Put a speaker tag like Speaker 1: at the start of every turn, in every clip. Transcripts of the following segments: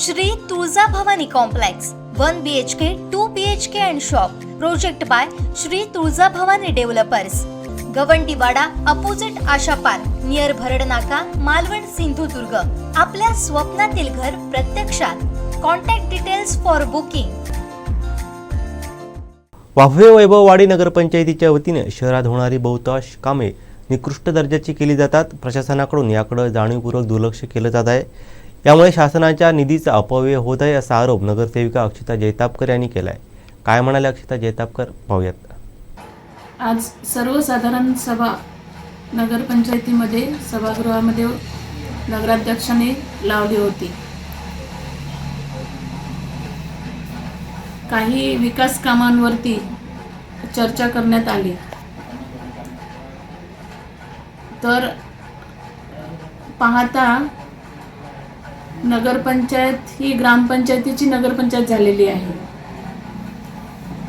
Speaker 1: Shri Tulja Bhavani complex one B H K two B H K and shop project by Shri Tulja Bhavani developers Gawandiwada opposite Asha park near Bharad Naka Malvan Sindhudurg. आपल्या स्वप्नातील घर प्रत्यक्षात. Contact details for booking
Speaker 2: Vabhave Vaibhavwadi नगरपंचायतीच्या वतीने शहरात होणारी बहुतांश कामे निकृष्ट दर्जाची केली जातात. प्रशासनाकडून याकडे जाणीवपूर्वक दुर्लक्ष केलं जात आहे. यामुळे शासनाच्या निधीचा अपव्यय होत आहे असा आरोप नगरसेविका अक्षिता जैतापकर यांनी केला आहे काय म्हणाले अक्षिता जैतापकर पाहूयात.
Speaker 3: आज सर्वसाधारण सभा नगरपंचायतीमध्ये सभागृहामध्ये नगराध्यक्षाने लावली होती. काही विकास कामांवरती चर्चा करण्यात आली. तर पाहता नगरपंचायत ही ग्रामपंचायतीची नगरपंचायत झालेली आहे.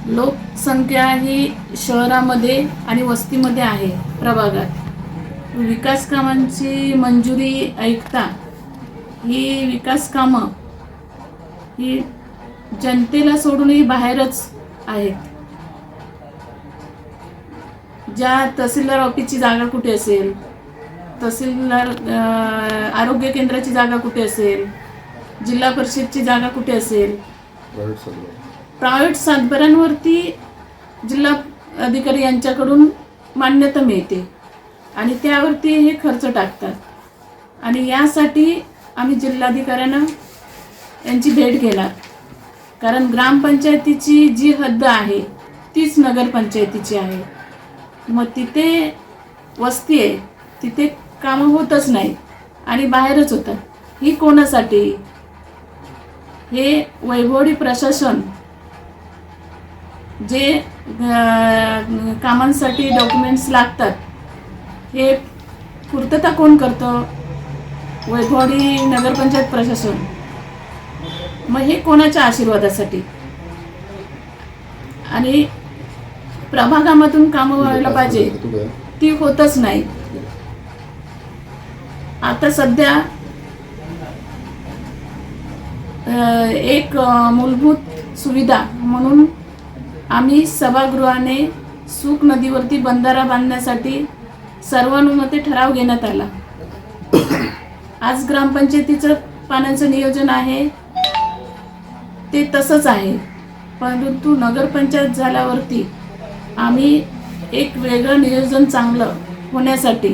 Speaker 3: लोकसंख्या ही शहरामध्ये आणि वस्तीमध्ये आहे प्रभागात. विकास कामांची मंजुरी ऐकता ही विकास कामं ही जनतेला सोडूनही बाहेरच आहेत. ज्या तहसीलदार ऑफिसची जागा कुठे असेल? तहसीलदार आरोग्य केंद्राची जागा कुठे असेल? जिल्हा परिषदची जागा कुठे असेल? प्रायव्हेट सातबाऱ्यांवरती जिल्हा अधिकारी यांच्याकडून मान्यता मिळते आणि त्यावरती हे खर्च टाकतात. आणि यासाठी आम्ही जिल्हाधिकाऱ्यांना यांची भेट घेणार. कारण ग्रामपंचायतीची जी हद्द आहे तीच नगरपंचायतीची आहे. मग तिथे वस्ती आहे तिथे कामं होतच नाही आणि बाहेरच होतात. ही कोणासाठी? हे वैभवडी प्रशासन जे कामांसाठी डॉक्युमेंट्स लागतात हे पूर्तता कोण करतं? वैभवडी नगरपंचायत प्रशासन. मग हे कोणाच्या आशीर्वादासाठी? आणि प्रभागामधून कामं व्हायला पाहिजे ती होतच नाही आता सध्या एक मूलभूत सुविधा म्हणून आम्ही सभागृहाने सुख नदीवरती बंधारा बांधण्यासाठी सर्वानुमते ठराव घेण्यात आला. आज ग्रामपंचायतीचं पाण्याचं नियोजन आहे. ते तसंच आहे. परंतु नगरपंचायत झाल्यावरती आम्ही एक वेगळं नियोजन चांगलं होण्यासाठी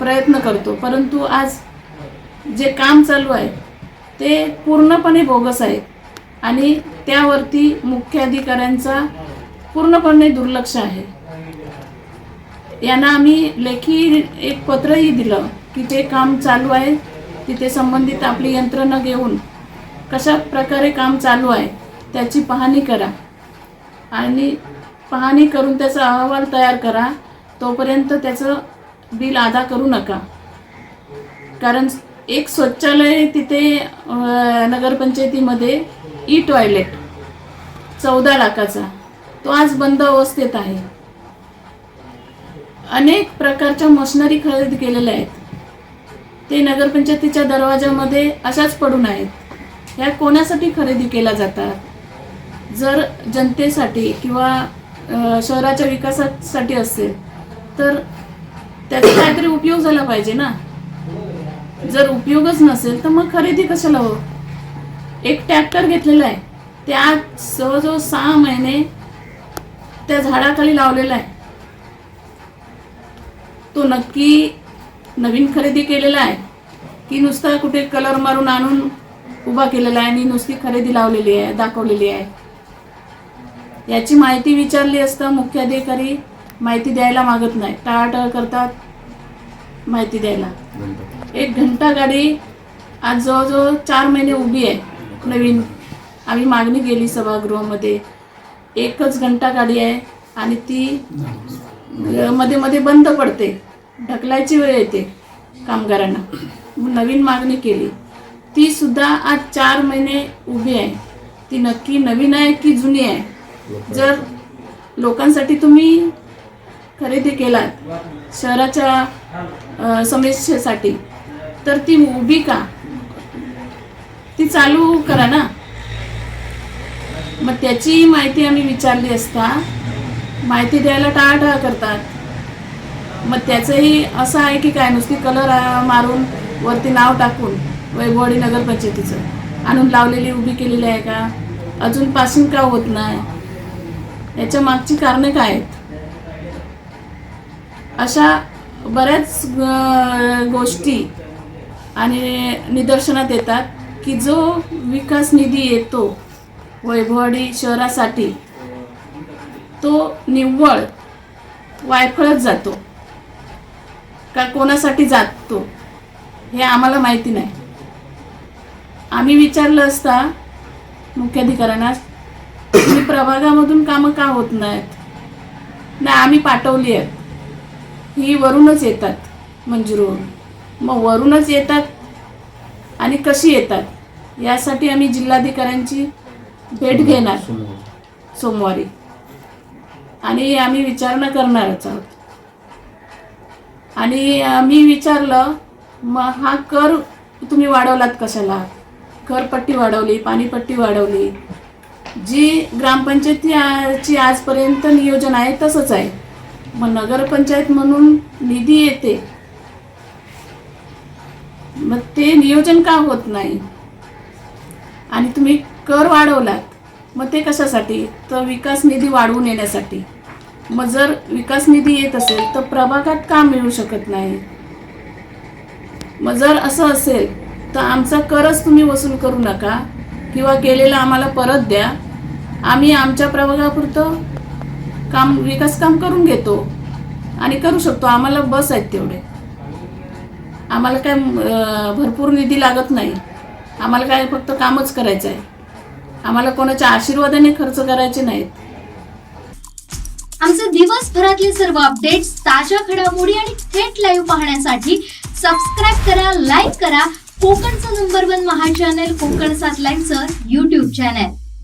Speaker 3: प्रयत्न करतो. परंतु आज जे काम चालू आहे ते पूर्णपणे बोगस आहे आणि त्यावरती मुख्याधिकाऱ्यांचा पूर्णपणे दुर्लक्ष आहे. यांना आम्ही लेखी एक पत्रही दिलं की ते काम चालू आहे तिथे संबंधित आपली यंत्रणा घेऊन कशा प्रकारे काम चालू आहे त्याची पाहणी करा. आणि पाहणी करून त्याचा अहवाल तयार करा तोपर्यंत त्याचं बिल अदा करू नका. कारण एक शौचालय तिथे नगरपंचायतीमध्ये ई टॉयलेट चौदा लाखाचा. तो आज बंद अवस्थेत आहे. अनेक प्रकारच्या मशनरी खरेदी केलेल्या आहेत. ते नगरपंचायतीच्या दरवाजामध्ये अशाच पडून आहेत. ह्या कोणासाठी खरेदी केल्या जातात? जर जनतेसाठी किंवा शहराच्या विकासासाठी असेल तर त्याचा काहीतरी उपयोग झाला पाहिजे ना. जर उपयोगच नसेल तर मग खरेदी कशाला हो? एक ट्रॅक्टर घेतलेला आहे. त्या सहज सहा महिने त्या झाडाखाली लावलेला आहे. तो नक्की नवीन खरेदी केलेला आहे की नुसता कुठे कलर मारून आणून उभा केलेला आहे आणि नुसती खरेदी लावलेली आहे दाखवलेली आहे. याची माहिती विचारली असता मुख्याधिकारी माहिती द्यायला मागत नाही. टाळाटाळ करतात. माहिती द्यायला. एक घंटा गाडी आज जवळजवळ चार महिने उभी आहे नवीन. आम्ही मागणी केली सभागृहामध्ये. एकच घंटा गाडी आहे आणि ती मध्ये मध्ये बंद पडते. ढकलायची वेळ येते कामगारांना. मग नवीन मागणी केली. ती सुद्धा आज चार महिने उभी आहे. ती नक्की नवीन आहे की जुनी आहे? जर लोकांसाठी तुम्ही खरेदी केलात शहराच्या समस्येसाठी तर ती उभी का? ती चालू करा ना. मग त्याची माहिती आम्ही विचारली असता. माहिती द्यायला टाळाटाळ करतात. मग त्याचंही असं आहे की काय? नुसती कलर मारून वरती नाव टाकून वैभववाडी नगरपंचायतीचं आणून लावलेली उभी केलेली आहे का? अजून पासिंग का होत नाही? याच्या मागची कारणं काय आहेत? अशा बऱ्याच ग- गोष्टी आणि निदर्शनात येतात की जो विकास निधी येतो वैभववाडी शहरासाठी तो निव्वळ वायफळत जातो. का कोणासाठी जातो हे आम्हाला माहिती नाही. आम्ही विचारलं असता मुख्याधिकाऱ्यांना तुम्ही प्रभागामधून कामं का होत नाहीत? नाही आम्ही पाठवली आहेत. ही वरूनच येतात मंजूर होऊन मग वरूनच येतात आणि कशी येतात? यासाठी आम्ही जिल्हाधिकाऱ्यांची भेट घेणार सोमवारी. आणि आम्ही विचारणा करणारच आहोत. आणि आम्ही विचारलं मग हा कर तुम्ही वाढवलात कशाला? करपट्टी वाढवली पाणीपट्टी वाढवली. जी ग्रामपंचायतीची आजपर्यंत नियोजन आहे तसंच आहे. मग नगरपंचायत म्हणून निधी येते. मग ते नियोजन का होत नाही? आणि तुम्ही कर वाढवलात मग ते कशासाठी? तर विकास निधी वाढवून येण्यासाठी. मग जर विकास निधी येत असेल तर प्रभागात का मिळू शकत नाही? मग जर असं असेल तर आमचा करच तुम्ही वसूल करू नका किंवा केलेला आम्हाला परत द्या. आम्ही आमच्या प्रभागापुरतं काम विकास काम करून घेतो. आणि करू शकतो. आम्हाला बस आहेत तेवढे. आम्हाला काय भरपूर निधी लागत नाही. आम्हाला काय फक्त कामच करायचं आहे. आम्हाला कोणाच्या आशीर्वादाने खर्च करायचे नाहीत.
Speaker 4: आमचे दिवसभरातले सर्व अपडेट्स ताज्या घडामोडी आणि थेट लाईव्ह पाहण्यासाठी सबस्क्राईब करा लाईक करा. कोकणचं नंबर वन महा चॅनल कोकण सात लाईव्हचं युट्यूब चॅनल